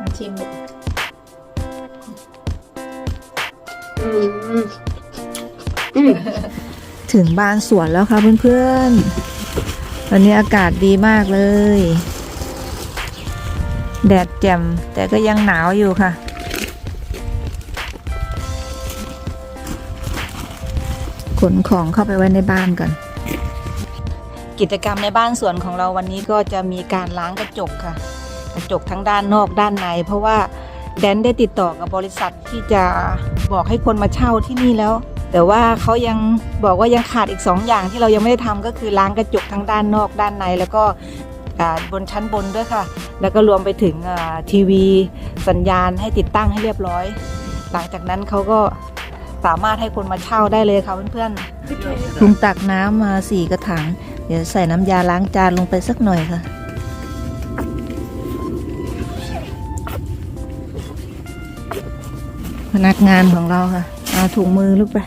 มาชิมดูถึงบ้านสวนแล้วค่ะเพื่อนๆ วันนี้อากาศดีมากเลย แดดแจ่มแต่ก็ยังหนาวอยู่ค่ะ ขนของเข้าไปไว้ในบ้านก่อน กิจกรรมในบ้านสวนของเราวันนี้ก็จะมีการล้างกระจกค่ะ กระจกทั้งด้านนอกด้านใน เพราะว่าแดนได้ติดต่อกับบริษัทที่จะบอกให้คนมาเช่าที่นี่แล้ว แต่ว่าเขายังบอกว่ายังขาดอีก 2 อย่างที่เรายังไม่ได้ทำก็คือล้างกระจกทั้งด้านนอกด้านใน แล้วก็บนชั้นบนด้วยค่ะ แล้วก็รวมไปถึงทีวีสัญญาณให้ติดตั้งให้เรียบร้อย หลังจากนั้นเขาก็ สามารถให้คนมาเช่าได้เลยค่ะเพื่อนๆลุงตักน้ำมาสี่กระถางเดี๋ยวใส่น้ำยาล้างจานลงไปสักหน่อยค่ะพนักงานของเราค่ะเอาถุงมือลูกไป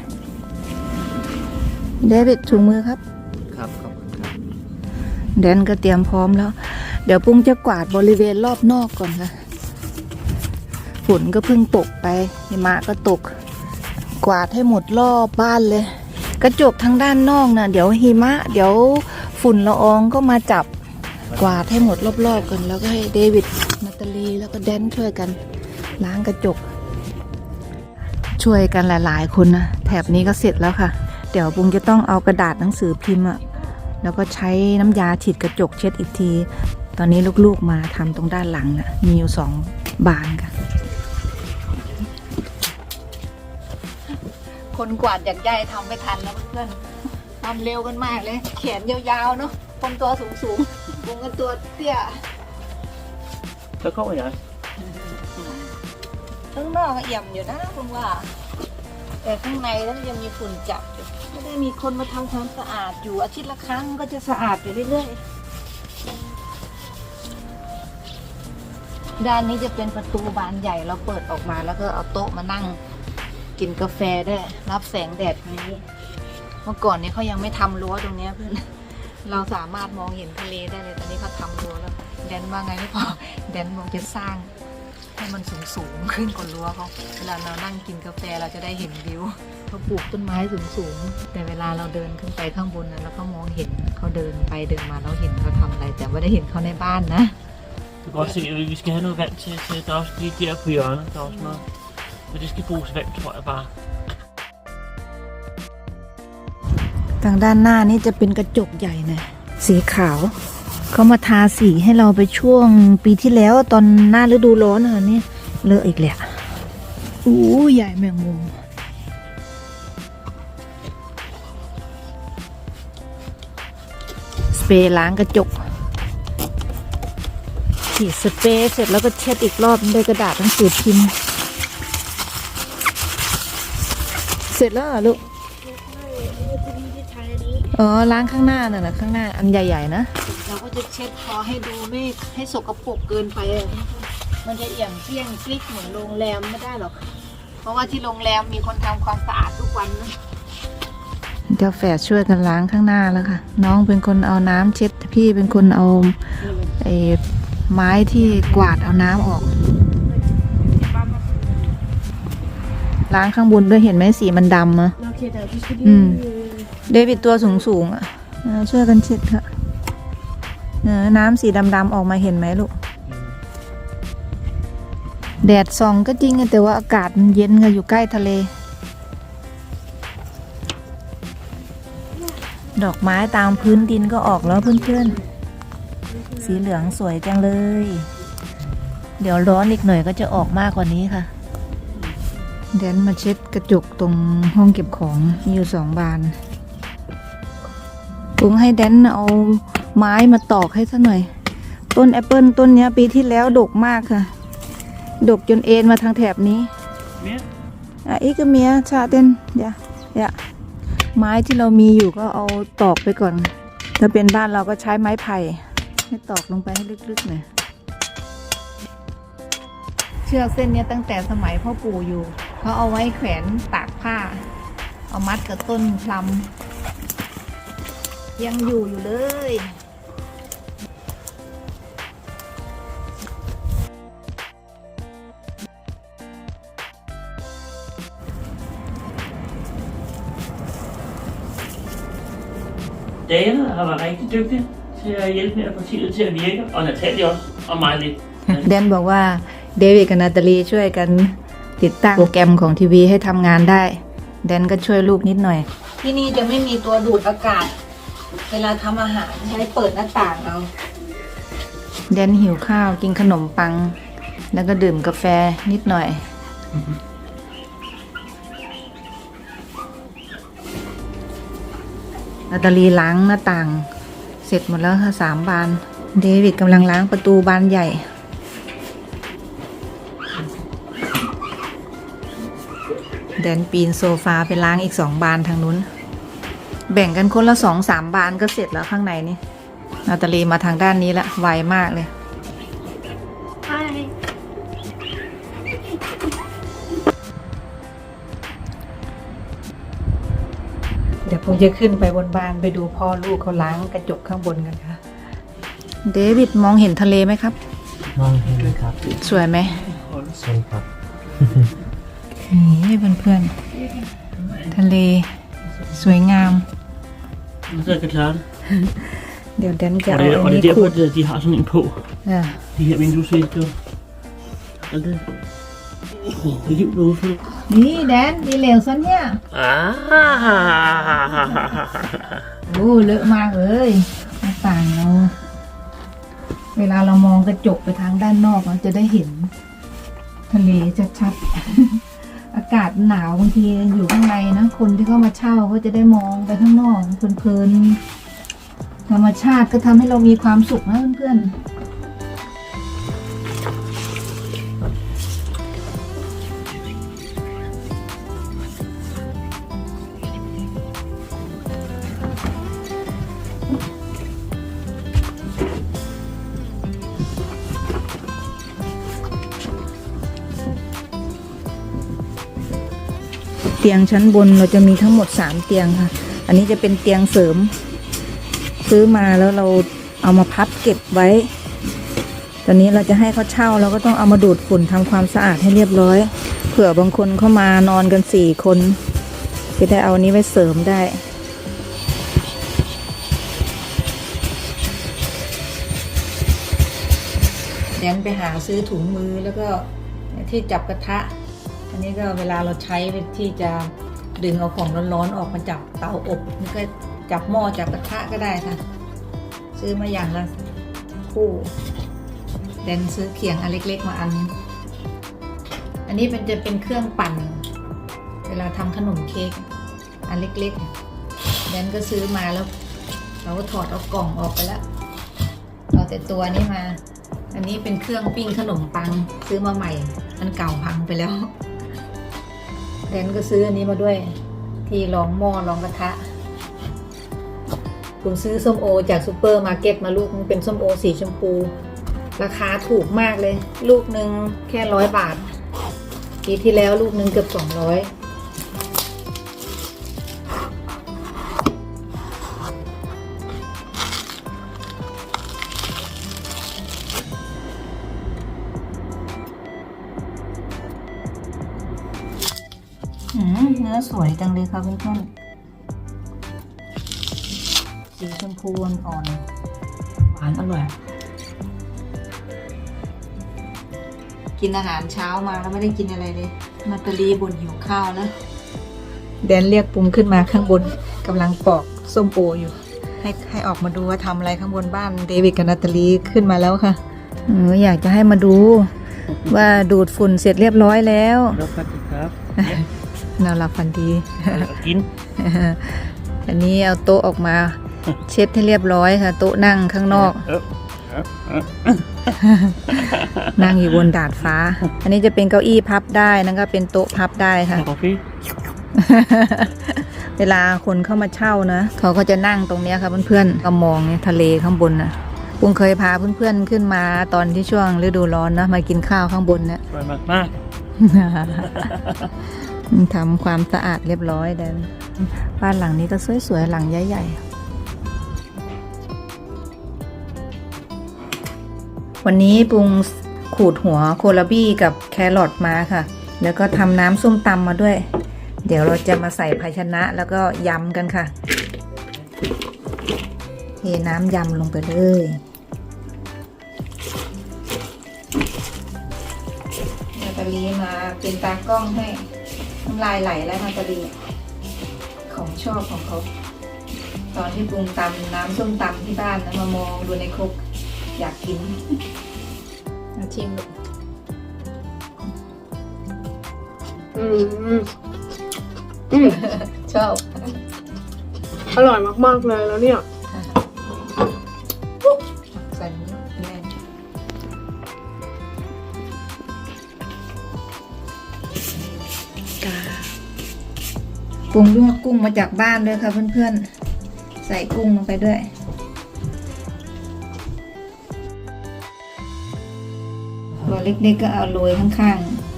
เดวิดถุงมือครับ ครับขอบคุณครับแดนก็เตรียมพร้อมแล้ว เดี๋ยวปุ้งจะกวาดบริเวณรอบนอกก่อนค่ะ ฝนก็เพิ่งตกไปหิมะก็ตก กวาดให้หมดรอบบ้านเลย กระจกทางด้านนอกนะ่ะ เดี๋ยวหิมะ เดี๋ยวฝุ่นละอองก็มาจับกวาดให้หมดรอบๆกัน แล้วก็ให้เดวิดนาตาลีแล้วก็แดนช่วยกัน ล้างกระจก ช่วยกันหลายๆ คนนะแถบนี้ก็เสร็จแล้วค่ะ เดี๋ยวปุ้งจะต้องเอากระดาษหนังสือพิมพ์อะแล้วก็ใช้น้ำยาฉีดกระจกเช็ดอีกที ตอนนี้ลูกๆมาทำตรงด้านหลังนะมีอยู่สองบานค่ะ คนกวาดอยากใหญ่ทำไม่ทันแล้วเพื่อนๆทำเร็วกันมากเลย แขนยาวๆเนาะคนตัวสูงๆปุ้งกันตัวเตี้ย แล้วก็อย่างข้างนอกก็เอี่ยมอยู่นะคุณว่า แต่ข้างในแล้วยังมีฝุ่นจับอยู่ไม่ได้มีคนมาทำความสะอาดอยู่อาทิตย์ละครั้งก็จะสะอาดอยู่เรื่อยๆด้านนี้จะเป็นประตูบานใหญ่เราเปิดออกมาแล้วก็เอาโต๊ะมานั่ง กินกาแฟได้ รับแสงแดดนี้ เมื่อก่อนนี้เขายังไม่ทำรั้วตรงนี้เพื่อนเราสามารถมองเห็นทะเลได้เลยตอนนี้เขาทำรั้วแล้วแดนว่าไงไม่พอแดนบอกจะสร้างให้มันสูงสูงๆขึ้นกว่ารั้วเขาเวลาเรานั่งกินกาแฟเราจะได้เห็นวิวเขาปลูกต้นไม้สูงสูงๆแต่เวลาเราเดินขึ้นไปข้างบนนะเราก็มองเห็นเขาเดินไปเดินมาเราเห็นเขาทำอะไร แต่ไม่ได้เห็นเขาในบ้านนะ Du kan godt se, at vi skal have noget vand til, til der også lige der på hjørnet, der er også noget. Men det skal bruges vand, tror jeg bare. ทางด้านหน้านี่จะเป็นกระจกใหญ่นะสีขาว เขามาทาสีให้เราไปช่วงปีที่แล้วตอนหน้าฤดูร้อนอะนี่เลอะอีกแหละอู้ใหญ่แมงมุมสเปรย์ล้างกระจกฉีดสเปรย์เสร็จแล้วก็เช็ดอีกรอบด้วยกระดาษหนังสือพิมพ์ เสร็จแล้วเหรอลูกอ๋อล้างข้างหน้าน่ะนะข้างหน้าอันใหญ่ๆนะเราก็จะเช็ดพอให้ดูไม่ให้สกปรกเกินไปอะมันจะเอี่ยมเที่ยงกลิกเหมือนโรงแรมไม่ได้หรอก เพราะว่าที่โรงแรมมีคนทำความสะอาดทุกวันนะเดี๋ยวแฝดช่วยกันล้างข้างหน้าแล้วค่ะ น้องเป็นคนเอาน้ำเช็ดพี่เป็นคนเอาไอ้ไม้ที่กวาดเอาน้ำออก ล้างข้างบนด้วยเห็นไหมสีมันดำอะอืม เดวิดตัวสูงสูงๆอะเออช่วยกันเช็ดค่ะเออน้ำสีดำๆออกมาเห็นไหมลูก แดดส่องก็จริงอะแต่ว่าอากาศมันเย็นค่ะอยู่ใกล้ทะเล ดอกไม้ตามพื้นดินก็ออกแล้วเพื่อนๆ สีเหลืองสวยจังเลย เดี๋ยวร้อนอีกหน่อยก็จะออกมากกว่านี้ค่ะ เดนมาเช็ดกระจกตรงห้องเก็บของมีอยู่สองบานปุงให้แดนเอาไม้มาตอกให้ซะหน่อย ต้นแอปเปิลต้นเนี้ยปีที่แล้วดกมากค่ะ ดกจนเอ็นมาทางแถบนี้ Mere? อะอีกก็เมียชาเต้นเดี๋ยวเดี๋ยวไม้ที่เรามีอยู่ก็เอาตอกไปก่อนถ้าเป็นบ้านเราก็ใช้ไม้ไผ่ให้ตอกลงไปให้ลึกๆหน่อยชือกเส้นเนี้ยตั้งแต่สมัยพ่อปู่อยู่ เขาเอาไว้แขวนตากผ้า เอามัดกับต้นพลัมยังอยู่อยู่เลย David har været rigtig dygtig til at hjælpe med at få partiet til at virke, og Natalie også, og mig lidt. แดนบอกว่าเดวิดกับนาตาลีช่วยกัน ติดตั้งโปรแกรมของทีวีให้ทำงานได้ แดนก็ช่วยลูกนิดหน่อย ที่นี่จะไม่มีตัวดูดอากาศ เวลาทำอาหารใช้เปิดหน้าต่างเอา แดนหิวข้าวกินขนมปัง แล้วก็ดื่มกาแฟนิดหน่อย นาตาลีล้างหน้าต่าง เสร็จหมดแล้วค่ะสามบาน เดวิดกำลังล้างประตูบานใหญ่ แดนปีนโซฟาไปล้างอีกสองบานทางนู้น แบ่งกันคนละสองสามบานก็เสร็จแล้วข้างในนี่นาตาลีมาทางด้านนี้ละไวมากเลยเดี๋ยวผมจะขึ้นไปบนบ้านไปดูพ่อลูกเขาล้างกระจกข้างบนกันค่ะ เดวิดมองเห็นทะเลไหมครับ มองเห็นครับ สวยไหมใช่ครับ นี่เพื่อนๆทะเล สวยงาม Så jeg kan klare det. เดี๋ยวแดนจะ Og เอา det, อั og น det นี้ er derfor, ขุด at de har sådan en på. อะ De her vinduesvinduer. Og det... Det er liv derude for นี่แดนดีเหลวซะเนี่ย Ah! โอ้เลอะมากเลยหน้าต่างเราเวลาเรามองกระจกไปทางด้านนอกเราจะได้เห็น ทะเลชัดๆ อากาศหนาวบางทีอยู่ข้างในนะคนที่เข้ามาเช่าก็จะได้มองไปข้างนอกเพลินๆธรรมชาติก็ทำให้เรามีความสุขนะเพื่อนๆ เตียงชั้นบนเราจะมีทั้งหมดสามเตียงค่ะ อันนี้จะเป็นเตียงเสริม ซื้อมาแล้วเราเอามาพับเก็บไว้ ตอนนี้เราจะให้เขาเช่าเราก็ต้องเอามาดูดฝุ่นทำความสะอาดให้เรียบร้อย เผื่อบางคนเข้ามานอนกันสี่คน จะได้เอาอันนี้ไว้เสริมได้แดนไปหาซื้อถุงมือแล้วก็ที่จับกระทะ อันนี้ก็เวลาเราใช้ที่จะดึงเอาของร้อนๆออกมาจากเตาอบนี่ก็จับหม้อจับกระทะก็ได้ค่ะ ซื้อมาอย่างละคู่แดนซื้อเขียงอันเล็ก ๆ มาอันนึงอันนี้เป็นจะเป็นเครื่องปั่น เวลาทำขนมเค้กอันเล็กๆแดนก็ซื้อมาแล้ว เราก็ถอดเอากล่องออกไปแล้วเอาแต่ตัวนี้มา อันนี้เป็นเครื่องปิ้งขนมปังซื้อมาใหม่ มันเก่าพังไปแล้ว แดนก็ซื้ออันนี้มาด้วย ที่รองหม้อรองกระทะผมซื้อส้มโอจากซูเปอร์มาร์เก็ตมาลูกมันเป็นส้มโอสีชมพู ราคาถูกมากเลย ลูกหนึ่งแค่ร้อยบาท ปีที่แล้วลูกหนึ่งเกือบสองร้อย สวยจังเลยค่ะเพื่อนๆสีชมพูอ่อนๆหวานอร่อย กินอาหารเช้ามาแล้วไม่ได้กินอะไรเลย มาตาลีบนหิวข้าวแล้วแดนเรียกปุ้มขึ้นมาข้างบนกำลังปอกส้มโออยู่ ให้ให้ออกมาดูว่าทำอะไรข้างบนบ้านเดวิดกับนาตาลีขึ้นมาแล้วค่ะเอออยากจะให้มาดู ว่าดูดฝุ่นเสร็จเรียบร้อยแล้ว Hvad for det gør? นอนหลับฝันดี Gin. อันนี้เอาโต๊ะออกมา เช็ดให้เรียบร้อยค่ะ โต๊ะนั่งข้างนอก นั่งอยู่บนดาดฟ้า อันนี้จะเป็นเก้าอี้พับได้นั่นก็เป็นโต๊ะพับได้ค่ะ Kaffe. เวลาคนเข้ามาเช่านะเขาก็จะนั่งตรงเนี้ยค่ะเพื่อนๆก็มองเนี่ยทะเลข้างบนนะปุงเคยพาเพื่อนๆขึ้นมาตอนที่ช่วงฤดูร้อนเนอะมากินข้าวข้างบนเนี่ย Very much back. ทำความสะอาดเรียบร้อยเดนบ้านหลังนี้ก็สวยๆหลังใหญ่ๆวันนี้ปรุงขูดหัวโคลาบี้กับแครอทมาค่ะ แล้วก็ทำน้ำส้มตำมาด้วย เดี๋ยวเราจะมาใส่ภาชนะแล้วก็ยำกันค่ะ เทน้ำยำลงไปเลยนาตาลีมาเป็นตากล้องให้ น้ำลายไหลแล้วนาตาลีของชอบของเขา ตอนที่ปรุงตำน้ำส้มตำที่บ้านนะมามองดูในครกอยากกินมาชิมดูอืมอืมอืมชอบ อร่อยมาก ๆ เลยแล้วเนี่ย ปรุงลวกกุ้งมาจากบ้านด้วยค่ะเพื่อนๆ ใส่กุ้งลงไปด้วย ตัวเล็กๆก็เอาโรยข้างๆ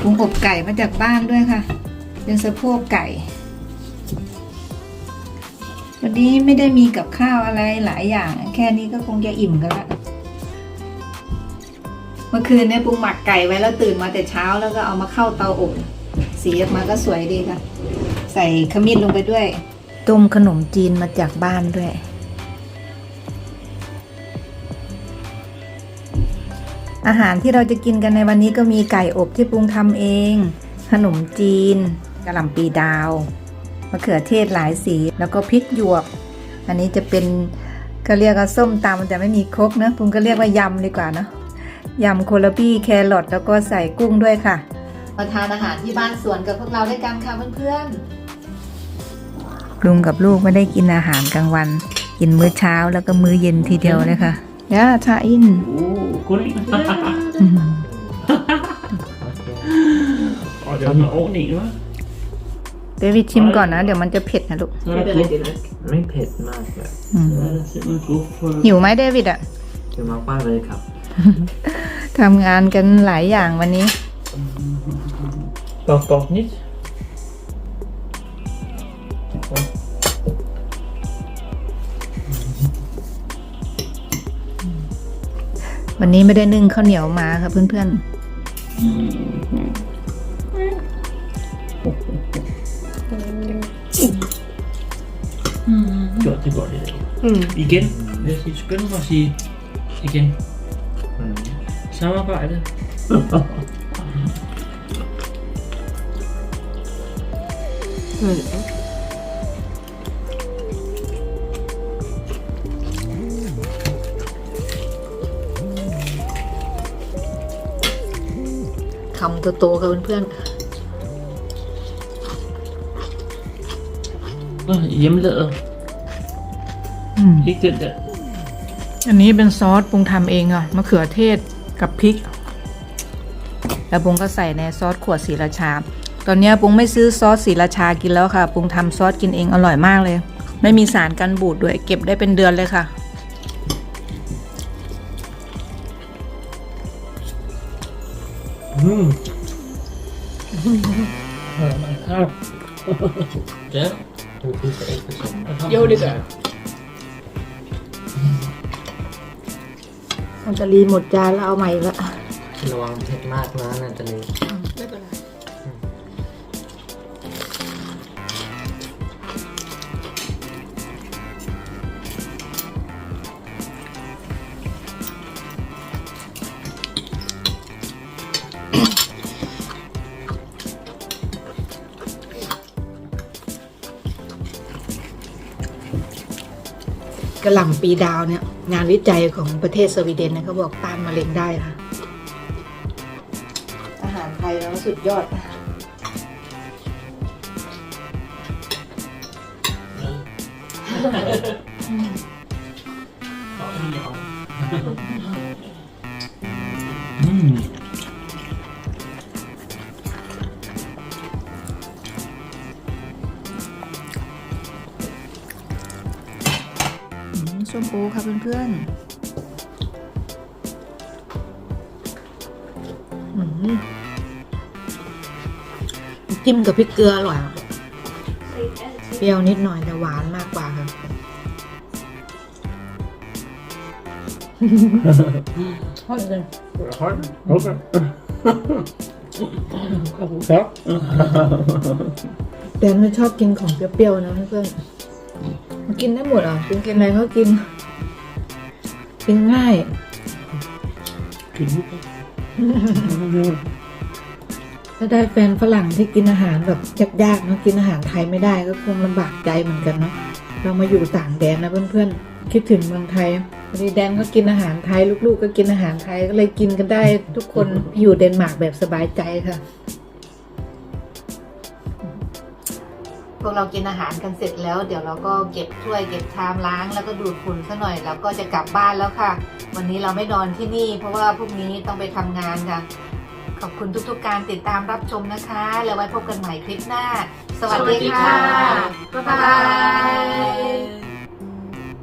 ปรุงอบไก่มาจากบ้านด้วยค่ะ เป็นสะโพกไก่ วันนี้ไม่ได้มีกับข้าวอะไรหลายอย่าง แค่นี้ก็คงจะอิ่มกันละ เมื่อคืนเนี่ยปรุงหมักไก่ไว้แล้วตื่นมาแต่เช้าแล้วก็เอามาเข้าเตาอบสีออกมาก็สวยดีค่ะ ใส่ขมิ้นลงไปด้วย ต้มขนมจีนมาจากบ้านด้วย อาหารที่เราจะกินกันในวันนี้ก็มีไก่อบที่ปรุงทำเอง ขนมจีนกะหล่ำปีดาวมะเขือเทศหลายสีแล้วก็พริกหยวก อันนี้จะเป็นก็เรียกว่าส้มตำแต่ไม่มีครกนะปรุงก็เรียกว่ายำดีกว่าเนอะ ยำโคลาบี้แครอทแล้วก็ใส่กุ้งด้วยค่ะ มาทานอาหารที่บ้านสวนกับพวกเราด้วยกันค่ะเพื่อนๆลุงกับลูกไม่ได้กินอาหารกลางวัน กินมื้อเช้าแล้วก็มื้อเย็นทีเดียวเลยค่ะย่าชาอิน Oh, går det? Ja, det har med ordning va? เดวิดชิมก่อนนะ เดี๋ยวมันจะเผ็ดนะลูก Så är det gott. ไม่เผ็ดมากแบบอืม Ja, det ser man gott för. หิวไหมเดวิดอะเผ็ดมากๆเลยครับ ทำงานกันหลายอย่างวันนี้ Bak avsnitt. วันนี้ไม่ได้นึ่งข้าวเหนียวมาค่ะเพื่อน Gott, det går det. อืม Igen. Jeg skal skynde mig at sige igen. อืม Samarbejde. อืมๆคำโตๆค่ะเพื่อน Ah, Hjemmelavet. ๆ Ikke den der. อันนี้เป็นซอสปรุงทำเองอะมะเขือเทศ กับพริก แล้วปรุงก็ใส่ในซอสขวดสีราชา ตอนเนี้ยปรุงไม่ซื้อซอสสีราชากินแล้วค่ะปรุงทำซอสกินเองอร่อยมากเลย ไม่มีสารกันบูดด้วยเก็บได้เป็นเดือนเลยค่ะ Mm. Ja. Ja. ดูที่จะ อันจะรีหมดจานแล้วเอาใหม่ละระวังเผ็ดมากนะนตรี กระหล่ำปีดาวเนี่ย งานวิจัยของประเทศสวีเดนเนี่ยเขาบอกต้านมะเร็งได้ค่ะ อาหารไทยแล้วสุดยอด Mm. เพื่อนๆอืมจิ้มกับพริกเกลืออร่อยอะเปรี้ยวนิดหน่อยแต่หวานมากกว่าค่ะ Jaha, okej. Ja. แดนไม่ชอบกินของเปรี้ยวๆนะเพื่อนๆมันกินได้หมดอะกินกินอะไรก็กิน กินง่ายถ้าได้แฟนฝรั่งที่กินอาหารแบบยากๆเนอะกินอาหารไทยไม่ได้ก็คงลำบากใจเหมือนกันเนาะเรามาอยู่ต่างแดนนะเพื่อนๆ คิดถึงเมืองไทยพอดีแดนก็กินอาหารไทย ลูกๆ ก็กินอาหารไทยก็เลยกินกันได้ทุกคนอยู่เดนมาร์กแบบสบายใจค่ะ พวกเรากินอาหารกันเสร็จแล้ว เดี๋ยวเราก็เก็บถ้วยเก็บชามล้างแล้วก็ดูดฝุ่นซะหน่อยแล้วก็จะกลับบ้านแล้วค่ะ วันนี้เราไม่นอนที่นี่ เพราะว่าพรุ่งนี้ต้องไปทำงานค่ะ ขอบคุณทุกๆการติดตามรับชมนะคะ แล้วไว้พบกันใหม่คลิปหน้า สวัสดีค่ะ บ๊ายบาย